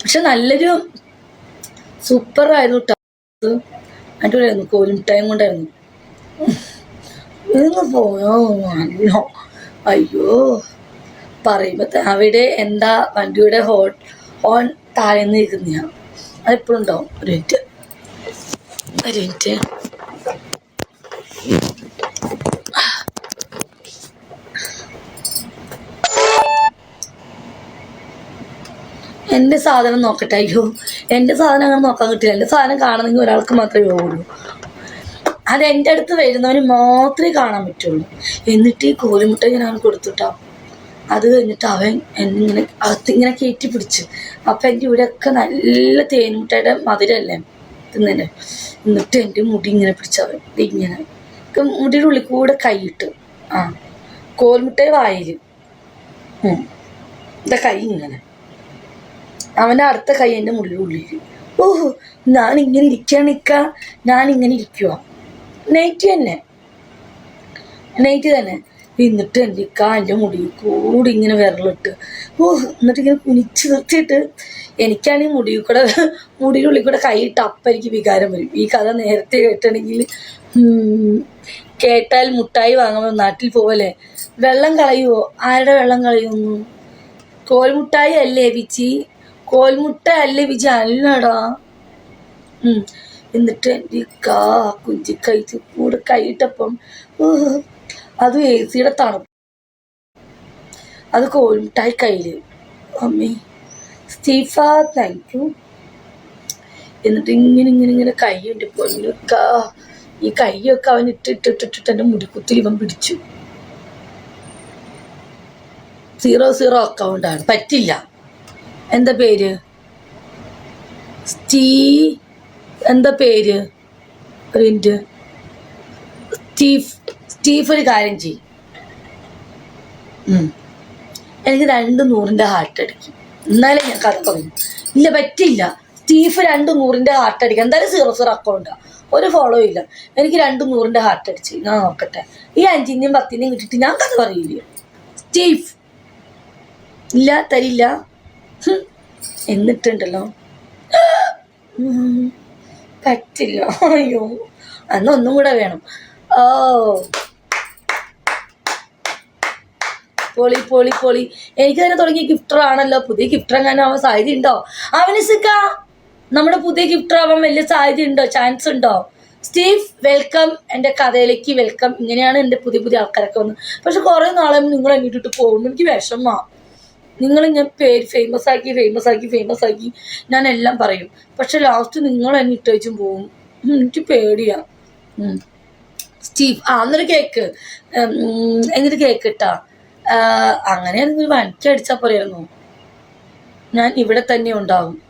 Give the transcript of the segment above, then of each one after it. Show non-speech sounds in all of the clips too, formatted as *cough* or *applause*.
പക്ഷെ നല്ലൊരു സൂപ്പർ ആയിരുന്നു ടാസ് അടിപൊളിയായിരുന്നു. കോലിമിട്ടായും കൊണ്ടായിരുന്നു. ഇന്ന് പോയോ? അയ്യോ. പറയുമ്പോ അവിടെ എന്താ വണ്ടിയുടെ ഹോട്ട് ഓൺ താഴെ നിൽക്കുന്ന അതെപ്പോഴും ഉണ്ടാവും. ഒരു മിനിറ്റ് ഒരു മിനിറ്റ് എന്റെ സാധനം നോക്കട്ടെ അയ്യോ. എന്റെ സാധനം അങ്ങനെ നോക്കാൻ കിട്ടില്ല എന്റെ സാധനം കാണണമെങ്കിൽ ഒരാൾക്ക് മാത്രമേ പോകുള്ളൂ അത് എന്റെ അടുത്ത് വരുന്നവന് മാത്രമേ കാണാൻ പറ്റുള്ളൂ. എന്നിട്ട് ഈ കോലിമുട്ട ഞാൻ അവന് കൊടുത്തുട്ടാ. അത് കഴിഞ്ഞിട്ട് അവൻ എന്നിങ്ങനെ അകത്തിങ്ങനെ കയറ്റി പിടിച്ച്. അപ്പം എന്റെ ഇവിടെയൊക്കെ നല്ല തേൻമുട്ടയുടെ മധുരമല്ലേ തിന്നെ എന്നിട്ട് എന്റെ മുടി ഇങ്ങനെ പിടിച്ചവൻ ഇങ്ങനെ മുടിയുടെ ഉള്ളിൽ കൂടെ കൈയിട്ട്. ആ കോൽമുട്ടയെ വായിൽ. ഇതാ കൈ ഇങ്ങനെ. അവന്റെ അടുത്ത കൈ എന്റെ മുള്ളി ഉള്ളിൽ ഓഹ് ഞാൻ ഇങ്ങനെ ഇരിക്കാൻ നിൽക്ക ഞാൻ ഇങ്ങനെ ഇരിക്കുക നൈറ്റ് തന്നെ. നൈറ്റ് തന്നെ. എന്നിട്ട് എന്റെ ഇക്ക എന്റെ മുടി കൂടി ഇങ്ങനെ വിരലിട്ട് ഓഹ് എന്നിട്ട് ഇങ്ങനെ കുനിച്ച് നിർത്തിയിട്ട് എനിക്കാണെങ്കിൽ മുടി കൂടെ മുടിയുടെ ഉള്ളിൽ കൂടെ കൈയിട്ട് അപ്പം എനിക്ക് വികാരം വരും. ഈ കഥ നേരത്തെ കേട്ടണെങ്കിൽ കേട്ടാൽ മുട്ടായി വാങ്ങുമ്പോൾ നാട്ടിൽ പോവല്ലേ? വെള്ളം കളയുമോ ആരുടെ വെള്ളം കളയുന്നു? കോൽമുട്ടായി അല്ലേ വിച്ചി? കോൽമുട്ട അല്ല വിജി? അല്ലടാ. എന്നിട്ട് എന്റെ കാ കുഞ്ചി കഴിച്ചു കൂടെ കൈയിട്ടപ്പം അത് എ സിയുടെ തണുപ്പ്. അത് കോൽമുട്ടായി കയ്യിൽ. അമ്മേ സ്റ്റീഫ താങ്ക് യു എന്നിട്ട് ഇങ്ങനെ ഇങ്ങനെ ഇങ്ങനെ കൈയുണ്ട് പൊന്നുക്ക ഈ കൈയൊക്കെ അവൻ ഇട്ടിട്ടിട്ടിട്ടിട്ട് എന്റെ മുടിക്കുത്തിൽ ഇവൻ പിടിച്ചു. സീറോ സീറോ അക്കൗണ്ടാണ് പറ്റില്ല. എന്താ പേര്? സ്റ്റീ എന്താ പേര്? ഒരു മിനിറ്റ് സ്റ്റീഫ് സ്റ്റീഫ് ഒരു കാര്യം ചെയ്യും. എനിക്ക് രണ്ട് നൂറിന്റെ ഹാർട്ട് അടിക്കും. എന്നാലേ ഞാൻ കഥ പറയും. ഇല്ല പറ്റില്ല. സ്റ്റീഫ് രണ്ട് നൂറിന്റെ ഹാർട്ട് അടിക്കും. എന്തായാലും സീറോ സീറോ അക്കൗണ്ടാണ് ഒരു ഫോളോ ഇല്ല. എനിക്ക് രണ്ട് നൂറിന്റെ ഹാർട്ട് അടിച്ച്. ഞാൻ നോക്കട്ടെ ഈ അഞ്ചിന്റെയും പത്തിന്റെയും കിട്ടിയിട്ട് ഞാൻ കഥ പറയില്ല സ്റ്റീഫ്. ഇല്ല തരില്ല. എന്നിട്ടുണ്ടല്ലോ. പറ്റില്ല. അയ്യോ അന്ന് ഒന്നും കൂടെ വേണം. ഓ. പൊളി പൊളി പൊളി. എനിക്ക് തന്നെ തുടങ്ങിയ ഗിഫ്റ്റർ ആണല്ലോ. പുതിയ ഗിഫ്റ്റർ എങ്ങനെ ആവാൻ സാധ്യത ഉണ്ടോ അവന് സിക്ക നമ്മുടെ പുതിയ ഗിഫ്റ്റർ ആവാൻ വലിയ സാധ്യത ഉണ്ടോ ചാൻസ് ഉണ്ടോ? സ്റ്റീഫ് വെൽക്കം. എന്റെ കഥയിലേക്ക് വെൽക്കം. ഇങ്ങനെയാണ് എന്റെ പുതിയ പുതിയ ആൾക്കാരൊക്കെ വന്നത് പക്ഷെ കുറേ നാളെ നിങ്ങൾ എന്നിട്ടിട്ട് പോകുമ്പോൾ എനിക്ക് വിഷമമാ. നിങ്ങൾ ഞാൻ പേര് ഫേമസ് ആക്കി ഫേമസ് ആക്കി ഫേമസ് ആക്കി ഞാൻ എല്ലാം പറയും. പക്ഷെ ലാസ്റ്റ് നിങ്ങൾ എന്നെ ഇട്ടേച്ചും പോവും. എനിക്ക് പേടിയാ. സ്റ്റീവ് ആ എന്നൊരു കേക്ക് എന്നിട്ട് കേക്ക് ഇട്ടാ? അങ്ങനെയാണെങ്കിൽ വണ്ടി അടിച്ചാൽ പോരായിരുന്നു ഞാൻ ഇവിടെ തന്നെ ഉണ്ടാവും.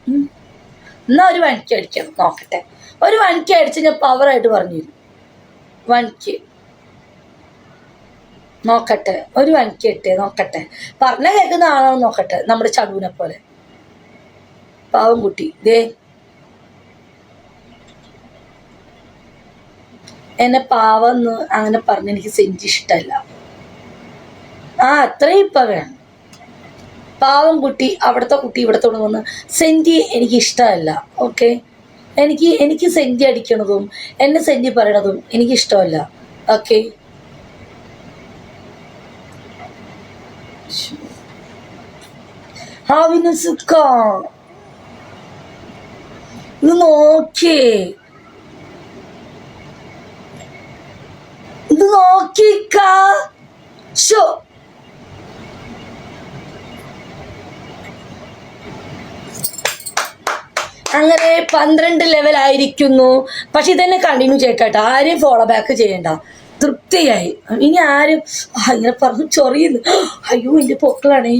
എന്നാ ഒരു വണ്ടി അടിക്കാം. നോക്കട്ടെ. ഒരു വണ്ടി അടിച്ച് ഞാൻ പവറായിട്ട് പറഞ്ഞു തരും വണിക്ക് നോക്കട്ടെ. ഒരു വനിക്ക് ഇട്ടേ നോക്കട്ടെ. പറഞ്ഞ കേൾക്കുന്ന ആണോ നോക്കട്ടെ നമ്മുടെ ചടുവിനെ പോലെ. പാവം കുട്ടി. ദേ. എന്നെ പാവെന്ന് അങ്ങനെ പറഞ്ഞ് എനിക്ക് സെഞ്ചി ഇഷ്ടമല്ല. ആ അത്രയും ഇപ്പം വേണം. പാവം കുട്ടി അവിടുത്തെ കുട്ടി ഇവിടുത്തെ തുടങ്ങുന്നു സെന്റി എനിക്ക് ഇഷ്ടമല്ല ഓക്കെ? എനിക്ക് എനിക്ക് സെഞ്ചി അടിക്കണതും എന്നെ സെഞ്ചി പറയണതും എനിക്ക് ഇഷ്ടമല്ല ഓക്കെ? ഹാവിന് സുഖ ഇത് നോക്കിയേ ഇത് നോക്കിക്ക. ഷോ അങ്ങനെ പന്ത്രണ്ട് ലെവൽ ആയിരിക്കുന്നു. പക്ഷെ ഇതന്നെ കണ്ടിന്യൂ ചെയ്യട്ടെ ആരെയും ഫോളോ ബാക്ക് ചെയ്യണ്ട. തൃപ്തിയായി. ഇനി ആരും ഇങ്ങനെ പറഞ്ഞു ചൊറിയുന്നു. അയ്യോ എന്റെ പൊക്കളാണ്.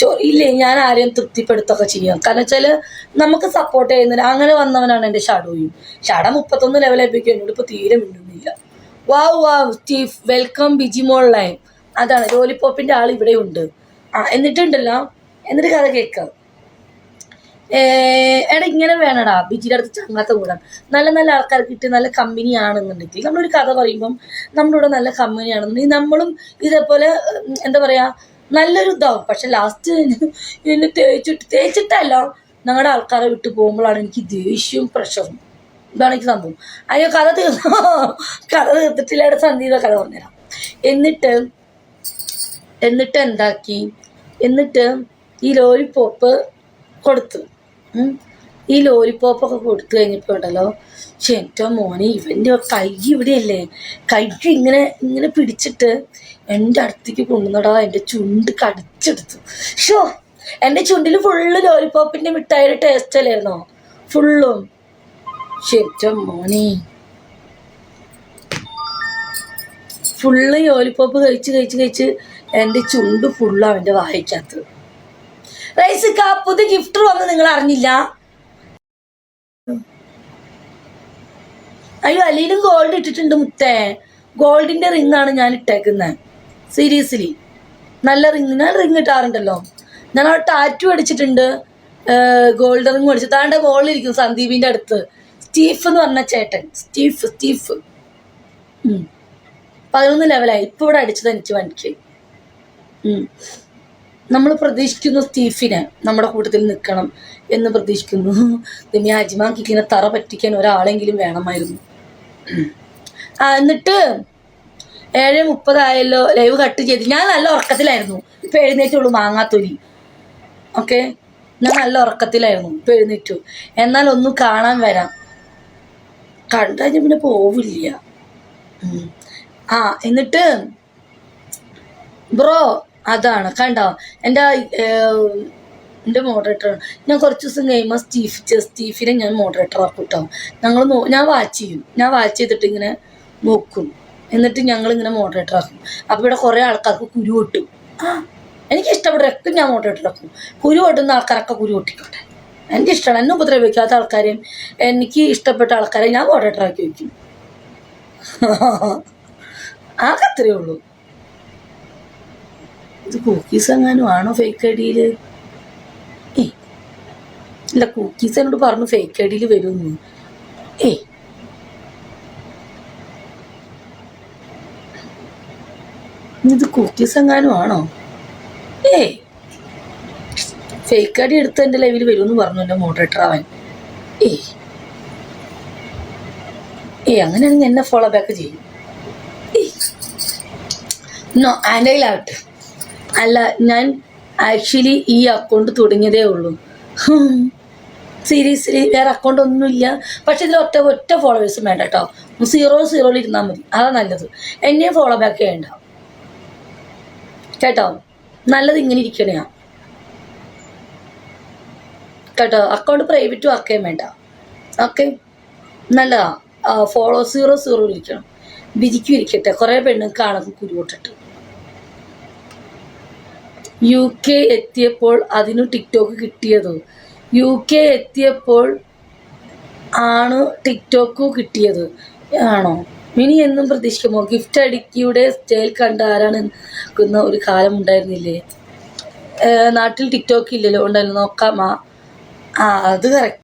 ചൊറിയില്ലേ ഞാൻ ആരെയും തൃപ്തിപ്പെടുത്തൊക്കെ ചെയ്യാം. കാരണം വെച്ചാൽ നമുക്ക് സപ്പോർട്ട് ചെയ്യുന്നില്ല അങ്ങനെ വന്നവനാണ് എന്റെ ഷാഡോയും ഷാഡ മുപ്പത്തൊന്ന് ലെവൽ ലഭിക്കും എന്നോട് ഇപ്പോൾ തീരെ മിണ്ടുന്നില്ല. വാവ് വാവ് സ്റ്റീഫ് വെൽക്കം ബിജിമോൾ ലൈൻ അതാണ് ലോലിപ്പോപ്പിന്റെ ആൾ ഇവിടെ ഉണ്ട്. ആ എന്നിട്ടുണ്ടല്ലോ എന്നിട്ട് കഥ കേൾക്കാം. എടാ ഇങ്ങനെ വേണടാ. ബിജിയുടെ അടുത്ത് ചങ്ങാത്ത കൂടാൻ നല്ല നല്ല ആൾക്കാർ കിട്ടി നല്ല കമ്പനി ആണെന്നുണ്ടെങ്കിൽ നമ്മളൊരു കഥ പറയുമ്പം നമ്മുടെ കൂടെ നല്ല കമ്പനി ആണെന്നുണ്ടെങ്കിൽ നമ്മളും ഇതേപോലെ എന്താ പറയാ നല്ലൊരു ഇതാവും. പക്ഷെ ലാസ്റ്റ് എന്നെ തേച്ചിട്ട് തേച്ചിട്ടല്ല. ഞങ്ങളുടെ ആൾക്കാരെ വിട്ടു പോകുമ്പോഴാണ് എനിക്ക് ദേഷ്യവും പ്രഷറും ഇതാണ് എനിക്ക് സംഭവം. അയ്യോ കഥ തീർന്നു? കഥ തീർത്തിട്ടില്ല. സന്ധ്യ കഥ പറഞ്ഞുതരാം. എന്നിട്ട് എന്നിട്ട് എന്താക്കി? എന്നിട്ട് ഈ ലോലിപ്പോപ്പ് കൊടുത്തു. ഈ ലോലിപ്പോപ്പൊക്കെ കൊടുത്തു കഴിഞ്ഞപ്പോൾ ഉണ്ടല്ലോ. പക്ഷെ എന്റെ മോനെ ഇവന്റെ കൈ ഇവിടെയല്ലേ? കൈ ഇങ്ങനെ ഇങ്ങനെ പിടിച്ചിട്ട് എന്റെ അടുത്തേക്ക് കൊണ്ടുവന്നടാ എന്റെ ചുണ്ട് കടിച്ചെടുത്തു. ഷോ എന്റെ ചുണ്ടിൽ ഫുള്ള് ലോലിപ്പോപ്പിന്റെ മിഠായിയുടെ ടേസ്റ്റ് അല്ലായിരുന്നോ? ഫുള്ളും ശരിച്ചോ മോനെ. ഫുള്ള് ലോലിപ്പോപ്പ് കഴിച്ച് കഴിച്ച് കഴിച്ച് എന്റെ ചുണ്ട് ഫുള്ളാണ് അവന്റെ വായിക്കകത്ത്. റൈസ് കാ പുതിയ ഗിഫ്റ്റ് വന്ന് നിങ്ങൾ അറിഞ്ഞില്ല? അയ്യോ അല്ലെങ്കിലും ഗോൾഡ് ഇട്ടിട്ടുണ്ട് മുത്തേ. ഗോൾഡിന്റെ റിംഗ് ആണ് ഞാൻ ഇട്ടേക്കുന്നത് സീരിയസ്ലി നല്ല റിംഗ് ഞാൻ റിംഗ് ഇട്ടാറുണ്ടല്ലോ. ഞാൻ അവിടെ ടാറ്റു അടിച്ചിട്ടുണ്ട്. ഗോൾഡ് റിംഗ് അടിച്ചു. താണ്ട മോളിലിരിക്കും സന്ദീപിന്റെ അടുത്ത്. സ്റ്റീഫ് എന്ന് പറഞ്ഞ ചേട്ടൻ. സ്റ്റീഫ് സ്റ്റീഫ്. പതിനൊന്ന് ലെവലായി ഇപ്പൊ ഇവിടെ അടിച്ചത് എനിക്ക് വനിക്ക് നമ്മൾ പ്രതീക്ഷിക്കുന്നു സ്റ്റീഫിനെ നമ്മുടെ കൂട്ടത്തിൽ നിൽക്കണം എന്ന് പ്രതീക്ഷിക്കുന്നു. പിന്നെ അജിമാക്കിക്കിനെ തറ പറ്റിക്കാൻ ഒരാളെങ്കിലും വേണമായിരുന്നു. എന്നിട്ട് ഏഴ് മുപ്പതായല്ലോ ലൈവ് കട്ട് ചെയ്ത്. ഞാൻ നല്ല ഉറക്കത്തിലായിരുന്നു. ഇപ്പൊ എഴുന്നേറ്റുള്ളൂ മാങ്ങാത്തൊലി. ഓക്കെ? ഞാൻ നല്ല ഉറക്കത്തിലായിരുന്നു ഇപ്പൊ എഴുന്നേറ്റു. എന്നാൽ ഒന്നും കാണാൻ വരാം. കണ്ടു കഴിഞ്ഞാൽ പിന്നെ പോവില്ല. ആ എന്നിട്ട് ബ്രോ അതാണ്. കണ്ടോ? എന്റെ എന്റെ മോഡറേറ്റർ ഞാൻ കുറച്ച് ദിവസം കഴിയുമ്പോൾ സ്റ്റീഫ് സ്റ്റീഫിനെ ഞാൻ മോഡറേറ്റർ ആക്കും കേട്ടോ ഞങ്ങൾ ഞാൻ വാച്ച് ചെയ്യും. ഞാൻ വാച്ച് ചെയ്തിട്ട് ഇങ്ങനെ നോക്കും. എന്നിട്ട് ഞങ്ങൾ ഇങ്ങനെ മോഡറേറ്റർ ആക്കും. അപ്പോൾ ഇവിടെ കുറേ ആൾക്കാർക്ക് കുരു പൊട്ടും. ആ എനിക്ക് ഇഷ്ടപ്പെട്ടൊക്കെ ഞാൻ മോഡറേറ്റർ ആക്കും. കുരു പൊട്ടുന്ന ആൾക്കാരൊക്കെ കുരു പൊട്ടിക്കോട്ടെ. എന്റെ ഇഷ്ടമാണ്. എന്നെ ഉപദ്രവിക്കാത്ത ആൾക്കാരെയും എനിക്ക് ഇഷ്ടപ്പെട്ട ആൾക്കാരെ ഞാൻ മോഡറേറ്റർ ആക്കി വയ്ക്കും. *laughs* ആകെ അത്രയേ ഉള്ളൂ. ഇത് കുക്കീസ് എങ്ങാനും ആണോ ഫേക്ക് ഐഡിയിൽ ഏ ഇല്ല കുക്കീസ് എന്നോട് പറഞ്ഞു ഫേക്ക് ഐഡിയിൽ വരുമെന്ന് ഏ ഇത് കുക്കീസ് എങ്ങാനും ആണോ ഏ ഫേക്ക് ഐഡി എടുത്ത് എന്റെ ലൈവിൽ വരുമെന്ന് പറഞ്ഞു എന്റെ മോഡറേറ്റർ അവൻ. ഏ ഏ അങ്ങനെയാണെങ്കിൽ എന്നെ ഫോളോ ബാക്ക് ചെയ്യും. നോ ആൻഡയിലാവട്ടെ അല്ല ഞാൻ ആക്ച്വലി ഈ അക്കൗണ്ട് തുടങ്ങിയതേ ഉള്ളൂ. സീരിയസ്ലി വേറെ അക്കൗണ്ട് ഒന്നുമില്ല. പക്ഷെ ഇതിൽ ഒറ്റ ഒറ്റ ഫോളോവേഴ്സും വേണ്ട കേട്ടോ സീറോ സീറോയിൽ ഇരുന്നാൽ മതി. അതാ നല്ലത്. എന്നെ ഫോളോ ബാക്ക് ചെയ്യണ്ട. കേട്ടോ? നല്ലത് ഇങ്ങനെ ഇരിക്കണയാ. കേട്ടോ? അക്കൗണ്ട് പ്രൈവറ്റും ആക്കുകയും വേണ്ട. ഓക്കെ നല്ലതാ. ഫോളോ സീറോ സീറോ ഇരിക്കണം. വിരിക്കും ഇരിക്കട്ടെ. കുറേ പെണ്ണുങ്ങൾക്ക് കാണും കുരുവിട്ടിട്ട് യു കെ എത്തിയപ്പോൾ അതിനു ടിക്ടോക്ക് കിട്ടിയത്. യു കെ എത്തിയപ്പോൾ ആണ് ടിക്ടോക്ക് കിട്ടിയത്. ആണോ? മിനി എന്നും പ്രതീക്ഷിക്കുമോ? ഗിഫ്റ്റ് അടിക്കിയുടെ സ്റ്റൈൽ കണ്ട ആരാണ് നിൽക്കുന്ന ഒരു കാലം ഉണ്ടായിരുന്നില്ലേ? നാട്ടിൽ ടിക്ടോക്ക് ഇല്ലല്ലോ. ഉണ്ടായിരുന്നു. നോക്കാം ആ ആ അത് കറക്റ്റ്